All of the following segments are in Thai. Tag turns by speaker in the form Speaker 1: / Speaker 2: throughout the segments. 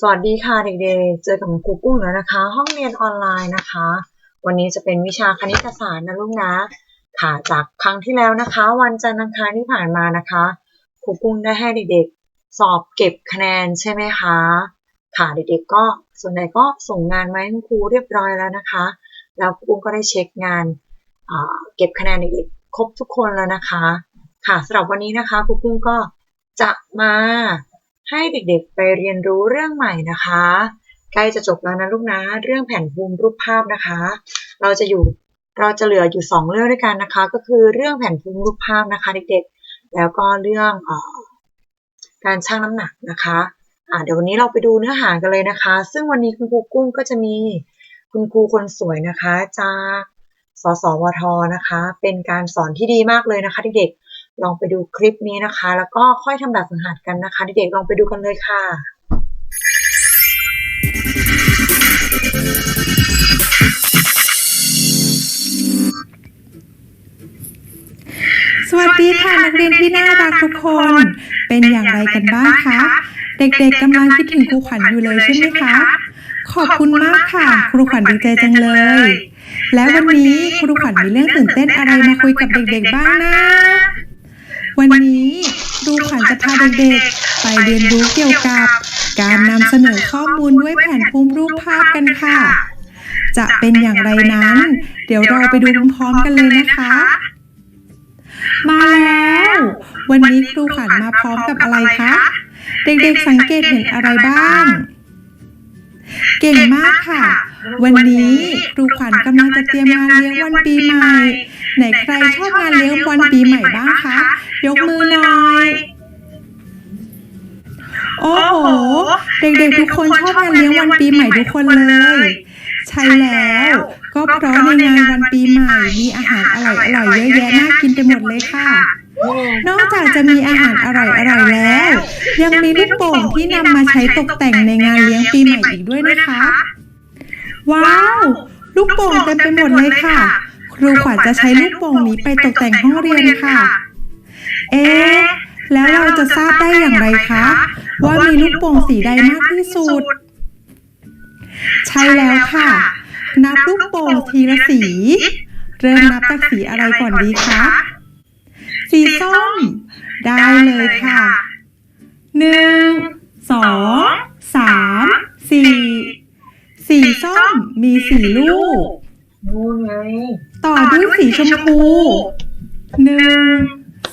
Speaker 1: สวัสดีค่ะเด็กๆ เจอกับครูกุ้งแล้วนะคะ ห้องเรียนออนไลน์นะคะ วันนี้จะเป็นวิชาคณิตศาสตร์นะลูกนะ ค่ะ จากครั้งที่แล้วนะคะ วันจันทร์อังคารที่ผ่านมานะคะ ครูกุ้งได้ให้เด็กๆ สอบเก็บคะแนนใช่ไหมคะ ค่ะเด็กๆ ก็ส่วนใหญ่ก็ส่งงานมาให้ครูเรียบร้อยแล้วนะคะ แล้วครูกุ้งก็ได้เช็คงานเก็บคะแนนเด็กๆ ครบทุกคนแล้วนะคะ ค่ะสำหรับวันนี้นะคะครูกุ้งก็จะมา ให้เด็กๆไปเรียนรู้เรื่องใหม่นะคะใกล้จะจบแล้วนะลูกนะเรื่องแผนภูมิรูปภาพนะคะ เราจะอยู่เราจะเหลืออยู่สองเรื่องด้วยกันนะคะ ก็คือเรื่องแผนภูมิรูปภาพนะคะ เด็กๆ แล้วก็เรื่องออการชั่งน้ำหนักนะคะอ่าเดี๋ยววันนี้เราไปดูเนื้อหากันเลยนะคะ ซึ่งวันนี้คุณครูกุ้งก็จะมีคุณครูคนสวยนะคะจากสสวทนะคะ เป็นการสอนที่ดีมากเลยนะคะเด็กๆ ลองไปดูคลิปนี้นะคะ แล้วก็ค่อยทำแบบฝึกหัดกันนะคะเด็กๆลองไปดูกันเลยค่ะ
Speaker 2: สวัสดีค่ะนักเรียนที่น่ารักทุกคน เป็นอย่างไรกันบ้างคะ เด็กๆกำลังคิดถึงครูขวัญอยู่เลยใช่ไหมคะ ขอบคุณมากค่ะ ครูขวัญดีใจจังเลย และวันนี้ครูขวัญมีเรื่องตื่นเต้นอะไรมาคุยกับเด็กๆบ้างนะ วันนี้ครูขวัญจะพาเด็กๆ ไปเรียนรู้เกี่ยวกับ การนำเสนอข้อมูลด้วยแผนภูมิรูปภาพกันค่ะ จะเป็นอย่างไรนั้น เดี๋ยวเราไปดูพร้อมๆกันเลยนะคะ มาแล้ว วันนี้ครูขวัญมาพร้อมกับอะไรคะ เด็กๆสังเกตเห็นอะไรบ้าง เก่งมากค่ะ วันนี้ครูขวัญกำลังจะเตรียมงานเลี้ยงวันปีใหม่ ไหนใครชอบงานเลี้ยงวันปีใหม่บ้างคะ ยกมือหน่อย โอ้โห เด็กๆทุกคนชอบงานเลี้ยงวันปีใหม่ทุกคนเลย ใช่แล้ว ก็เพราะในงานวันปีใหม่ มีอาหารอร่อยๆเยอะแยะน่ากินไปหมดเลยค่ะ นอกจากจะมีอาหารอร่อยๆแล้ว ยังมีลูกโป่งที่นำมาใช้ตกแต่งในงานเลี้ยงปีใหม่อีกด้วยนะคะ ว้าว ลูกโป่งเต็มไปหมดเลยค่ะ ครูขวัญจะใช้ลูกโป่งนี้ไปตกแต่งห้องเรียนค่ะ เอ๊ะแล้วเราจะทราบได้อย่างไรคะ ว่ามีลูกโป่งสีใดมากที่สุด ใช่แล้วค่ะ นับลูกโป่งทีละสี เริ่มนับจากสีอะไรก่อนดีคะสีส้ม ได้เลยค่ะหนึ่งสองสามสี่ สีส้มมีสี่ลูก
Speaker 1: นู่นไง
Speaker 2: ต่อด้วยสีชมพูหนึ่ง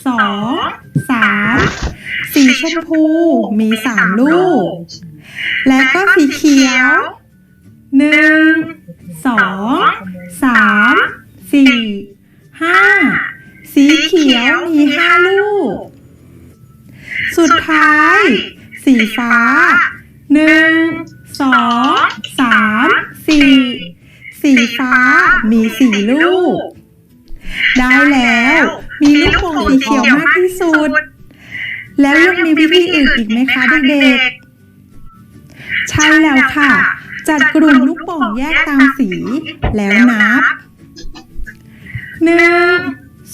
Speaker 2: สองสามสีชมพูมีสามลูก และก็สีเขียวหนึ่งสองสามสี่ห้าสีเขียวมีห้าลูก สุดท้าย สีฟ้า แล้วยังมีวิธีอื่นอีกไหมคะเด็กๆ ใช่แล้วค่ะ จัดกลุ่มลูกโป่งแยกตามสี แล้วนับหนึ่ง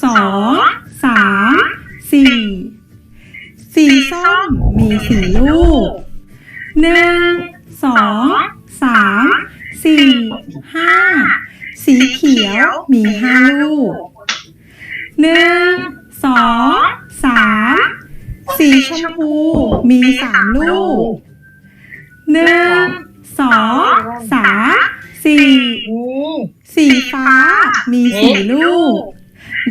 Speaker 2: สองสามสี่สีส้มมีสี่ลูกหนึ่งสองสามสี่ห้าสีเขียวมีห้าลูกหนึ่งสองสาม สีชมพู มีสามลูกหนึ่งสองสามสี่
Speaker 1: นี่
Speaker 2: สีฟ้า มีสี่ลูก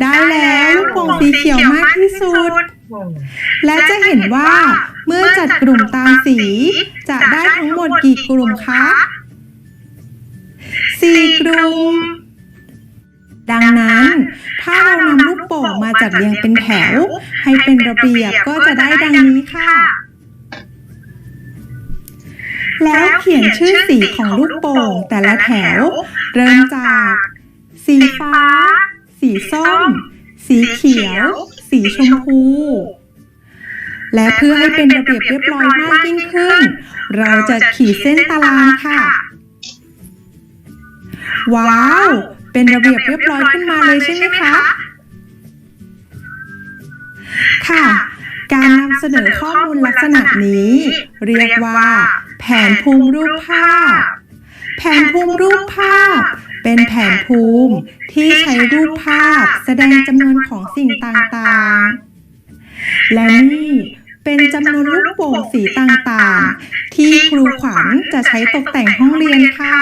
Speaker 2: ได้แล้วลูกโป่งสีเขียวมากที่สุด และจะเห็นว่า เมื่อจัดกลุ่มตามสี จะได้ทั้งหมดกี่กลุ่มคะสี่กลุ่ม ดังนั้น ถ้าเรานำลูกโป่งมาจัดเรียงเป็นแถว ให้เป็นระเบียบก็จะได้ดังนี้ค่ะ แล้วเขียนชื่อสีของลูกโป่งแต่ละแถว เริ่มจาก สีฟ้า สีส้ม สีเขียว สีชมพู และเพื่อให้เป็นระเบียบเรียบร้อยมากยิ่งขึ้น เราจะขีดเส้นตารางค่ะ ว้าว เป็นระเบียบเรียบร้อยขึ้นมาเลยใช่ไหมคะ ค่ะ การนำเสนอข้อมูลลักษณะนี้ เรียกว่า แผนภูมิรูปภาพ แผนภูมิรูปภาพ เป็นแผนภูมิที่ใช้รูปภาพ แสดงจำนวนของสิ่งต่างๆ และนี่เป็นจำนวนลูกโป่งสีต่างๆ ที่ครูขวัญจะใช้ตกแต่งห้องเรียนค่ะ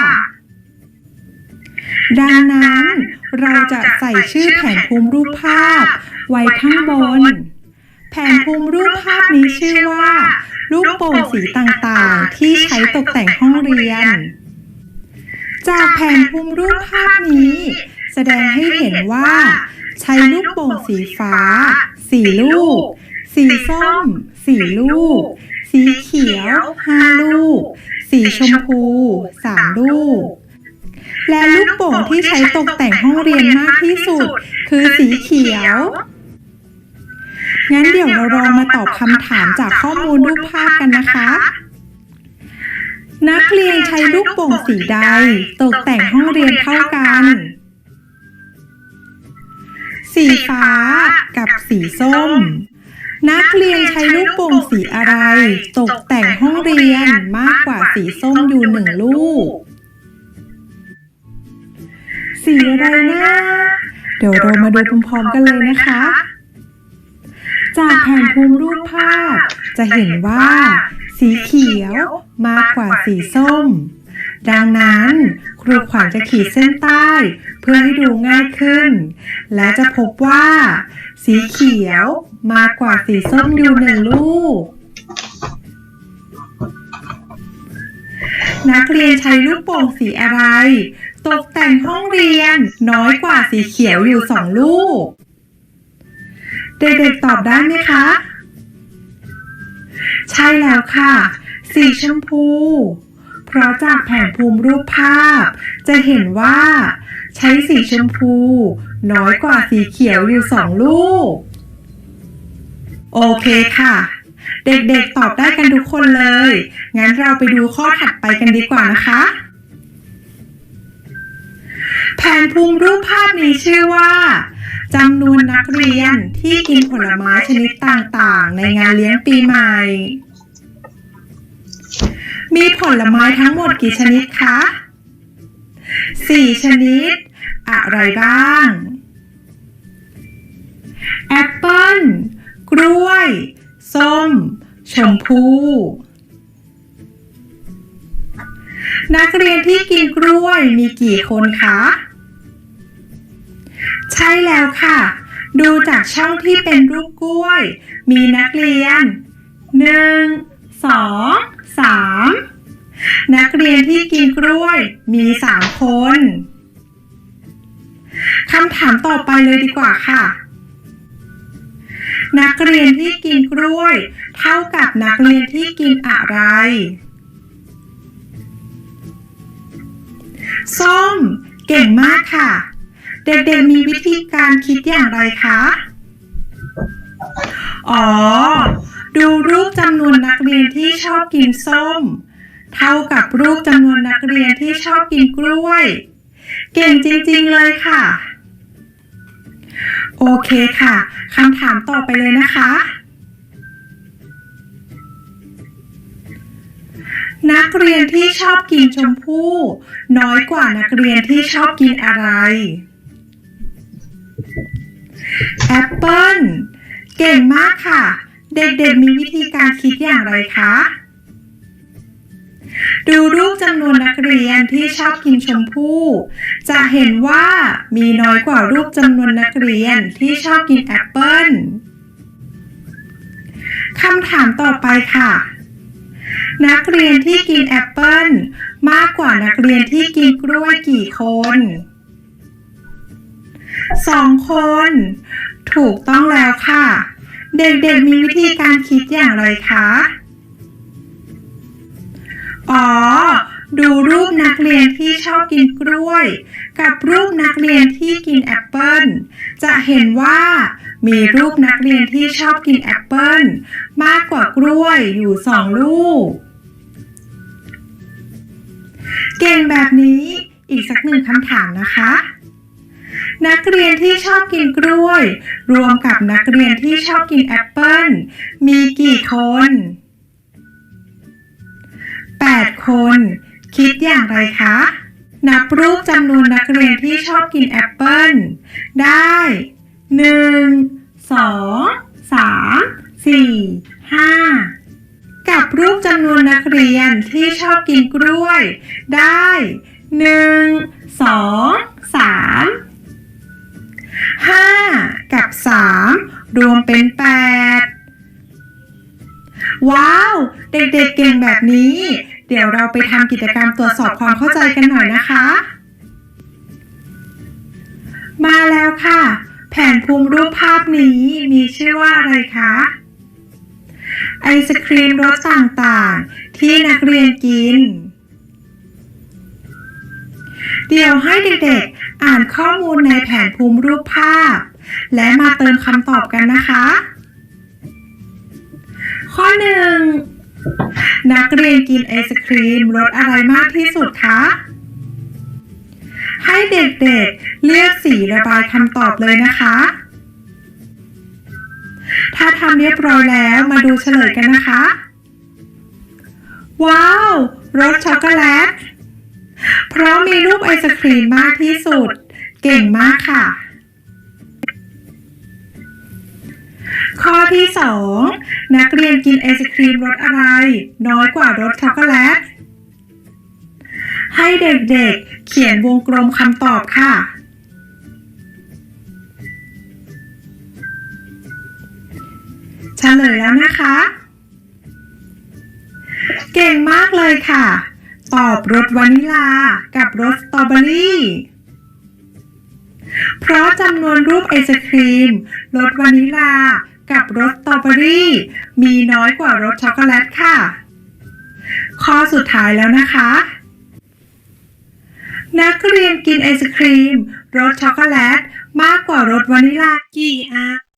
Speaker 2: ดังนั้นเราจะใส่ชื่อแผนภูมิรูปภาพ ไว้ข้างบน แผนภูมิรูปภาพนี้ชื่อว่าลูกโป่งสีต่างๆ ที่ใช้ตกแต่งห้องเรียน จากแผนภูมิรูปภาพนี้ แสดงให้เห็นว่า ใช้ลูกโป่งสีฟ้า สี่ลูก สีส้ม สี่ลูก สีเขียว ห้าลูก สีชมพู สามลูก และลูกโป่งที่ใช้ตกแต่งห้องเรียนมากที่สุด คือสีเขียว งั้นเดี๋ยวเราลองมาตอบคำถามจากข้อมูลรูปภาพกันนะคะ นักเรียนใช้ลูกโป่งสีใด ตกแต่งห้องเรียนเท่ากัน สีฟ้ากับสีส้มนักเรียนใช้ลูกโป่งสีอะไร ตกแต่งห้องเรียนมากกว่าสีส้มอยู่หนึ่งลูก สีอะไรนะ เดี๋ยวเรามาดูพร้อมๆกันเลยนะคะ จากแผนภูมิรูปภาพ จะเห็นว่า สีเขียวมากกว่าสีส้ม ดังนั้นครูขวัญจะขีดเส้นใต้ เพื่อให้ดูง่ายขึ้น และจะพบว่า สีเขียวมากกว่าสีส้มอยู่หนึ่งลูกนักเรียนใช้ลูกโป่งสีอะไร ตกแต่งห้องเรียนน้อยกว่าสีเขียวอยู่สองลูก เด็กๆตอบได้ไหมคะ ใช่แล้วค่ะ สีชมพู เพราะจากแผนภูมิรูปภาพ จะเห็นว่า ใช้สีชมพู น้อยกว่าสีเขียวอยู่สองลูก โอเคค่ะ เด็กๆตอบได้กันทุกคนเลย งั้นเราไปดูข้อถัดไปกันดีกว่านะคะ แผนภูมิรูปภาพนี้ชื่อว่าจำนวนนักเรียนที่กินผลไม้ชนิดต่างๆ ในงานเลี้ยงปีใหม่ มีผลไม้ทั้งหมดกี่ชนิดคะสี่ชนิด อะไรบ้างแอปเปิ้ลกล้วย ส้ม ชมพู นักเรียนที่กินกล้วยมีกี่คนคะ ใช่แล้วค่ะ ดูจากช่องที่เป็นรูปกล้วย มีนักเรียนหนึ่งสองสามนักเรียนที่กินกล้วยมีสามคนคำถามต่อไปเลยดีกว่าค่ะนักเรียนที่กินกล้วย เท่ากับนักเรียนที่กินอะไร ส้ม เก่งมากค่ะ เด็กๆมีวิธีการคิดอย่างไรคะ อ๋อ ดูรูปจำนวนนักเรียนที่ชอบกินส้ม เท่ากับรูปจำนวนนักเรียนที่ชอบกินกล้วย เก่งจริงๆเลยค่ะ โอเคค่ะคำถามต่อไปเลยนะคะ นักเรียนที่ชอบกินชมพู่ น้อยกว่านักเรียนที่ชอบกินอะไร แอปเปิ้ล เก่งมากค่ะ เด็กๆมีวิธีการคิดอย่างไรคะ ดูรูปจำนวนนักเรียนที่ชอบกินชมพู่ จะเห็นว่ามีน้อยกว่ารูปจำนวนนักเรียนที่ชอบกินแอปเปิ้ลคำถามต่อไปค่ะ นักเรียนที่กินแอปเปิ้ลมากกว่านักเรียนที่กินกล้วยกี่คนสองคน ถูกต้องแล้วค่ะ เด็กๆมีวิธีการคิดอย่างไรคะ อ๋อ ดูรูปนักเรียนที่ชอบกินกล้วย กับรูปนักเรียนที่กินแอปเปิ้ลจะเห็นว่า มีรูปนักเรียนที่ชอบกินแอปเปิ้ลมากกว่ากล้วยอยู่สองลูก เก่งแบบนี้อีกสักหนึ่งคำถามนะคะ นักเรียนที่ชอบกินกล้วย รวมกับนักเรียนที่ชอบกินแอปเปิ้ลมีกี่คน 8 คน คิดอย่างไรคะ นับรูปจำนวนนักเรียนที่ชอบกินแอปเปิ้ลได้ 1 2 3 4 5 รูปจำนวนนักเรียนที่ชอบกินกล้วย ได้1 2 3 5กับ3รวมเป็น8ว้าว เด็กๆเก่งแบบนี้ เดี๋ยวเราไปทำกิจกรรมตรวจสอบความเข้าใจกันหน่อยนะคะ มาแล้วค่ะ แผนภูมิรูปภาพนี้มีชื่อว่าอะไรคะ ไอศครีมรสต่างๆ ที่นักเรียนกิน เดี๋ยวให้เด็กๆ อ่านข้อมูลในแผนภูมิรูปภาพ และมาเติมคำตอบกันนะคะ ข้อหนึ่งนักเรียนกินไอศครีมรสอะไรมากที่สุดคะ ให้เด็กๆเลือกสีระบายคำตอบเลยนะคะ ถ้าทำเรียบร้อยแล้วมาดูเฉลยกันนะคะ ว้าวรสช็อกโกแลต เพราะมีรูปไอศครีมมากที่สุด เก่งมากค่ะ ข้อที่ 2 นักเรียนกินไอศครีมรสอะไร น้อยกว่ารสช็อกโกแลต ให้เด็กๆเขียนวงกลมคำตอบค่ะ เฉลยแล้วนะคะ เก่งมากเลยค่ะ ตอบรสวานิลา กับรสสตรอเบอรี่ เพราะจำนวนรูปไอศครีม รสวานิลา กับรสสตรอเบอรี่ มีน้อยกว่ารสช็อกโกแลตค่ะ ข้อสุดท้ายแล้วนะคะ นักเรียนกินไอศครีม รสช็อกโกแลต มากกว่ารสวานิลากี่อัน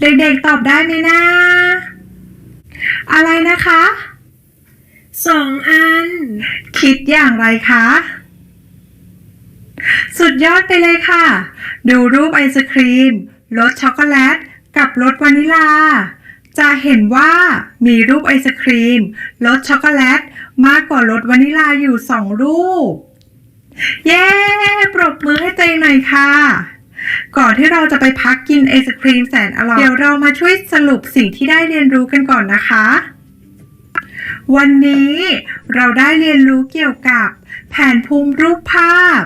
Speaker 2: เด็กๆตอบได้ไหมนะ อะไรนะคะสองอัน คิดอย่างไรคะ สุดยอดไปเลยค่ะ ดูรูปไอศครีมรสช็อกโกแลต กับรสวานิลา จะเห็นว่ามีรูปไอศครีมรสช็อกโกแลต มากกว่ารสวานิลาอยู่สองรูป เย้ ปรบมือให้ตัวเองหน่อยค่ะ ก่อนที่เราจะไปพักกินไอศครีมแสนอร่อย เดี๋ยวเรามาช่วยสรุปสิ่งที่ได้เรียนรู้กันก่อนนะคะ วันนี้เราได้เรียนรู้เกี่ยวกับ แผนภูมิรูปภาพ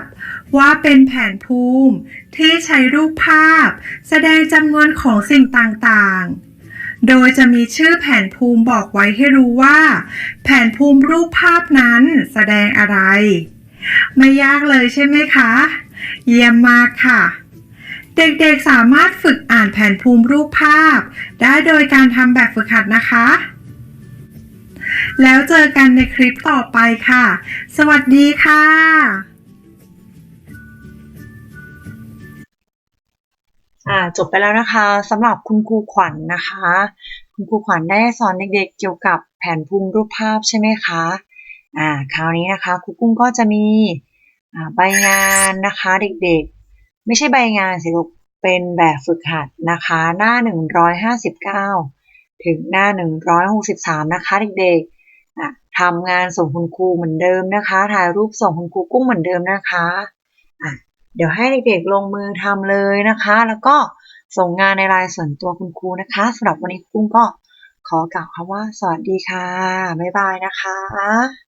Speaker 2: ว่าเป็นแผนภูมิที่ใช้รูปภาพ แสดงจำนวนของสิ่งต่างๆโดยจะมีชื่อแผนภูมิบอกไว้ให้รู้ว่า แผนภูมิรูปภาพนั้นแสดงอะไร ไม่ยากเลยใช่ไหมคะ เยี่ยมมากค่ะ เด็กๆสามารถฝึกอ่านแผนภูมิรูปภาพ ได้โดยการทำแบบฝึกหัดนะคะ แล้วเจอกันในคลิปต่อไปค่ะ สวัสดีค่ะ
Speaker 1: อ่าจบไปแล้วนะคะสำหรับคุณครูขวัญนะคะ คุณครูขวัญได้สอนเด็กๆ เกี่ยวกับแผนภูมิรูปภาพใช่ไหมคะอ่าคราวนี้นะคะครูกุ้งก็จะมีอ่าใบงานนะคะเด็กๆ ไม่ใช่ใบงานสิลูก เป็นแบบฝึกหัดนะคะ หน้า 159 ถึงหน้า 163 นะคะเด็กๆทำงานส่งคุณครูเหมือนเดิมนะคะ ถ่ายรูปส่งคุณครูกุ้งเหมือนเดิมนะคะะเดี๋ยวให้เด็กๆลงมือทำเลยนะคะ แล้วก็ส่งงานในไลน์ส่วนตัวคุณครูนะคะสำหรับวันนี้คุณกุ้งก็ขอกล่าวคำว่าสวัสดีค่ะ บ๊ายบายนะคะ